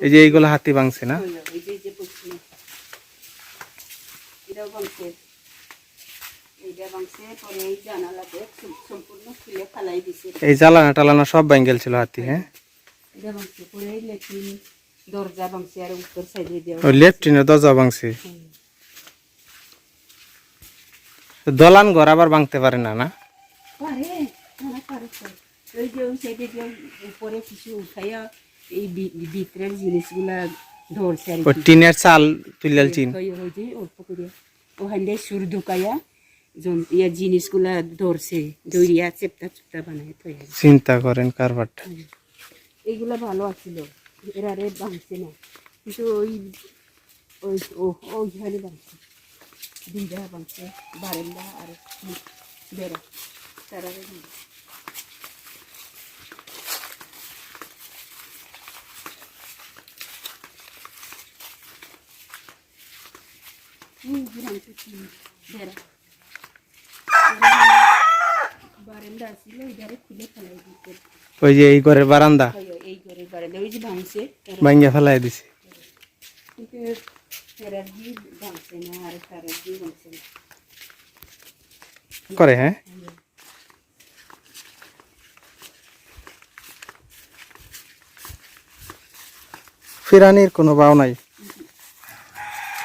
এই যে এইগুলো হাতি ভাঙছে না? এই জ্বালানা টালানা সব ভাঙ্গেল ছিল হাতি হ্যাঁ? দরজা ভাঙছে আর উত্তর সাইডে দেওয়া লেফটিনের দরজা ভাঙছে? দলান ঘর আবার ভাঙতে পারে না না? পারে পারে ওই যে ওই সাইডে উপরে কিছু উঠাইয়া এই বি- ভিতরের জিনিসগুলা ধরছে আর ওই কি টিনের চাল তুলিয়াল চিন ওই ওই যে অল্প করে। ওখান দিয়ে সুর ঢুকাইয়া জন- ইয়া জিনিসগুলা ধরছে দৌড়িয়া চেপটা চুপটা বানায় তো চিন্তা করেন কারবারটা এইগুলা ভালো আছিল। এরা রে ভাঙছে না। কিন্তু ওই ওই ও ওইখানে ভাঙছে দুইটা ভাঙছে বারেন্দা আর বেড়া। তারা খুলে ফেলাই দিতে ওই যে এই ঘরের বারান্দা এই ঘরের বারেন্দা ওই যে ভাঙছে তারা ফেলাই দিছে কিন্তু ফেরার দিয়ে ভাঙছে না আর ফেরার দিয়ে ভাঙছে না করে হ্যাঁ ফিরানির কোনো বাও নাই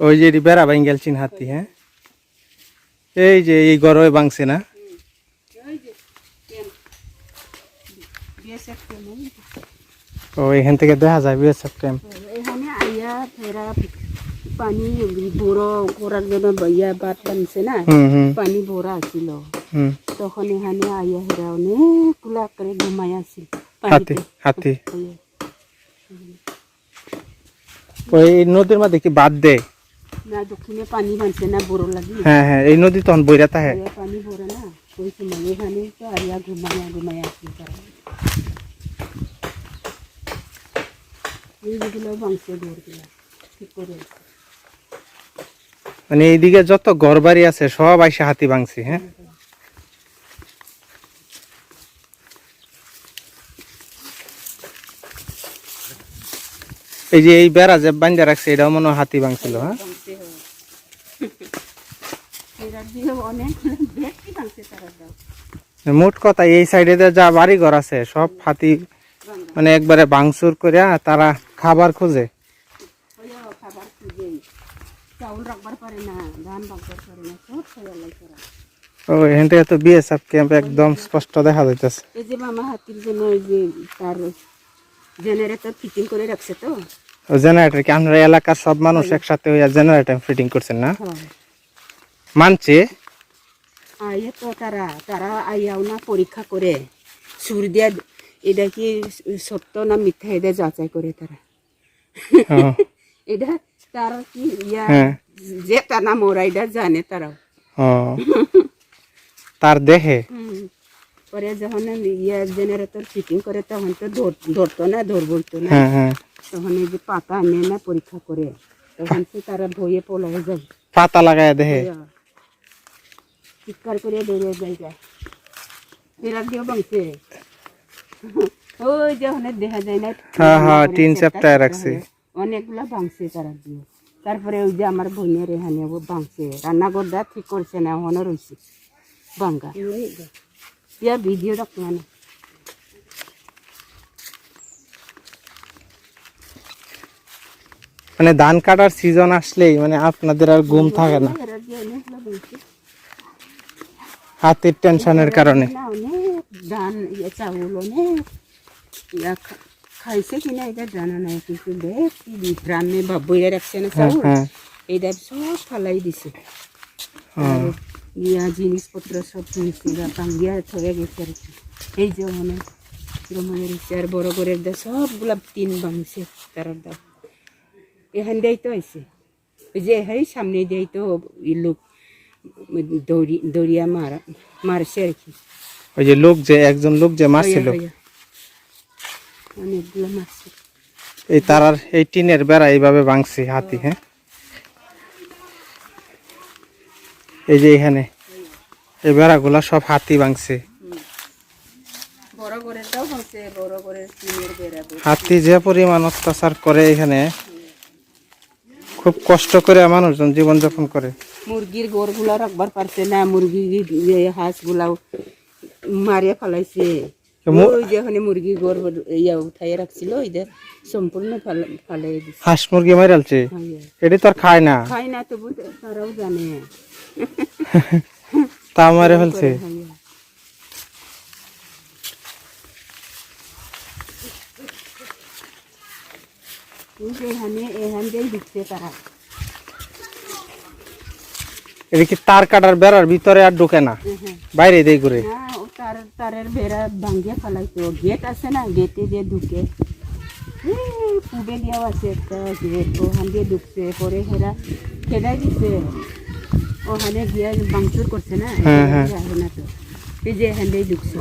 এই যে তারা যে ভাঙছে ওই যে এটি বেড়া ভাঙ্গেল চিন হাতি হ্যাঁ এই যে এই গরমে ভাঙছে না ওই যে কেন বিএসএফ কেমন ও এখান থেকে দেখা যায় বিএসএফ ক্যাম্প এখানে আইয়া ফেরা পানি বড় করার জন্য ইয়া বাদ বানছে না হুম হুম পানি ভরা আছিল হুম তখন এখানে আইয়া হেরা অনেকগুলা করে ঘুমাই আছিল হাতি হাতি ওই ওই নদীর মধ্যে কি বাদ দে না দক্ষিণে পানি বানছে না বড় লাগি। হ্যাঁ হ্যাঁ এই নদী তখন বইরা থাকে পানি ভরে না ওই সময় এখানে তো আইয়া ঘুমাইয়া ঘুমাইয়া আছিল তারা এইগুলো বাংছে দৌড়গুলা ঠিক করে মানে এইদিকে যত ঘর বাড়ি আছে সব আইসা হাতি ভাঙছে হ্যাঁ? এই যে এই বেড়া যে বান্ধা রাখছে এটাও মনে হয় হাতি ভাঙছিল হ্যাঁ বাংছে হয় এরা দিয়ে অনেক ব্যক্তি বাংছে তারা দাও মোট কথা, এই সাইডে যা বাড়ি ঘর আছে, সব হাতি মানে একবারে ভাঙচুর করে তারা খাবার খোঁজে। ও তো ক্যাম্প একদম স্পষ্ট দেখা যাইতেছে। তার ফিটিং করে রাখছে তো জেনারেটর কি? আপনার এলাকার সব মানুষ একসাথে হইয়া জেনারেটর ফিটিং করছেন না? হ্যাঁ। মানছে। আইয়া তো তারা তারা আইয়াও না পরীক্ষা করে। সুর দিয়া এটা কি সত্য না মিথ্যা এটা যাচাই করে তারা? এটা তারা কি ইয়া? হ্যাঁ। যে টানা মোরা এটা জানে তারাও। তার দেখে হুম। পরে যখন ইয়া জেনারেটর ফিটিং করে তখন তো ধরতো না ধর বলতো না। হ্যাঁ হ্যাঁ। তখন এই যে পাতা আনে না পরীক্ষা করে তখন তো তারা ভয়ে পলাই যায়। পাতা লাগায় দেখে চিৎকার করে বেরিয়ে যায় যায়। ফেরার দিয়ে বাংছে ওই যে অনেক দেখা যায় না হ্যাঁ, হ্যাঁ, করে টিন চেপটা চেপটায় চেপটা রাখছে। হয়ে। অনেকগুলা বাংছে তারা দিয়ে। তারপরে ওই যে আমার বোনের এখানে ও বাংছে রান্নাঘর দা ঠিক করছে না এখনও রয়েছে। বাঙ্গা ইয়া ভিডিও রাখতে মানে। মানে ধান কাটার সিজন আসলেই মানে আপনাদের আর ঘুম থাকে না। বাংছে হাতের টেনশনের কারণে। ধান ইয়ে চাউল অনেক খাইছে কিনা এটা জানা নাই কিন্তু ড্রামে বা বইয়া রাখছে না হ্যাঁ চাউল। হ্যাঁ। এটা সব ফালাই দিছে। ইয়া জিনিসপত্র সব নিচে ভাঙ্গিয়া থয়ে গেছে আর কি। এই যে মানে রমণের ইচ্ছে আর বড় করে সবগুলা তিন ভাঙছে তার দা। এখান দিয়েই তো আইছে। ওই যে এই সামনে দিয়েই তো লোক দৌড়ি দৌড়িয়া মারা মারছে আর কি। ওই যে লোক যে একজন লোক যে মারছিল। অনেকগুলো মারছে। এই তারার এই টিনের বেড়া এইভাবে ভাঙছে হাতি হ্যাঁ? এই যে এখানে এই বেড়াগুলা সব হাতি ভাঙছে। হাতি যে পরিমাণ অত্যাচার করে এখানে খুব কষ্ট করে মানুষজন জীবনযাপন করে। মুরগির গোড়গুলা রাখবার পারছে না মুরগির হাঁস গুলাও মারিয়া ফেলাইছে। তো মু- ওই যে ওখানে মুরগির গোড় ইয়া উঠাই রাখছিল ওই যে সম্পূর্ণ ফাল- হাঁস মুরগি মারালছে হইয়া। তো আর খায় না। খাই না তবু তারাও জানে। তা মারে ফেলছে? এখানে এখান দিয়ে ঢুকছে তারা এটা কি তার কাটার বেড়ার ভিতরে আর ঢুকে না। হ্যাঁ। বাইরে দিয়ে ঘুরে। তার তারের বেড়া ভাঙ্গিয়ে ফেলাইতো গেট আছে না গেটে দিয়ে ঢুকে। পুবে দিয়েও আছে একটা গেট। ওখান দিয়ে ঢুকছে পরে হেরা খেদাই দিছে। ওখানে গিয়ে বাংচুর করছে না? হ্যাঁ, হ্যাঁ। না তো এই যে এখান দিয়ে ঢুকছে।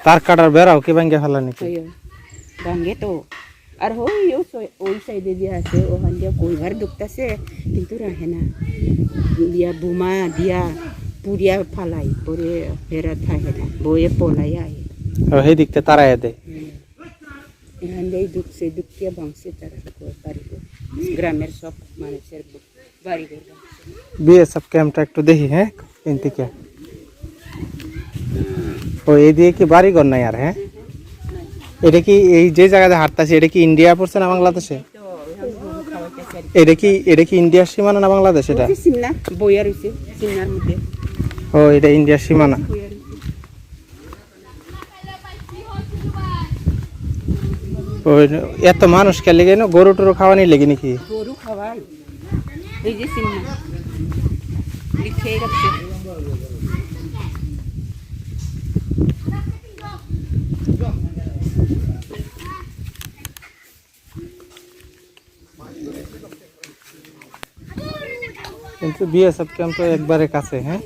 তার কাটার বেড়াও কি ভাঙ্গে ফেলা নাকি? ওই ভাঙ্গে তো আর ওই ও সই- ওই সাইডে দিয়ে আছে ওখান দিয়ে কইবার ঢুকতেছে কিন্তু রাখে না দিয়া বোমা দিয়া পুড়িয়া ফালাই পরে হেরা থাকে না বইয়ে পলাই আয় ও, সেই দিকতে তারাই দেয় এখান দিয়ে ঢুকছে ঢুকিয়ে ভাঙছে তারা বাড়ি গ্রামের সব মানুষের বাড়ি ঘর ভাঙছে। বিএসএফ ক্যাম্পটা একটু দেখি হ্যাঁ তিন থেকে ও এই দিয়ে কি বাড়ি ঘর নাই আর হ্যাঁ এটা কি এই যে জায়গাতে হাঁটতাছে এটা কি ইন্ডিয়া পড়ছে না বাংলাদেশে। এটা কি এটা কি ইন্ডিয়ার সীমানা না বাংলাদেশ এটা? ও এটা ইন্ডিয়ার সীমানা। এত মানুষ কে লেগে না গরু টরু খাওয়ানি লেগে নাকি? গরু খাওয়াই এই যে কিন্তু বিএসএফ ক্যাম্প তো একবারে কাছে হ্যাঁ?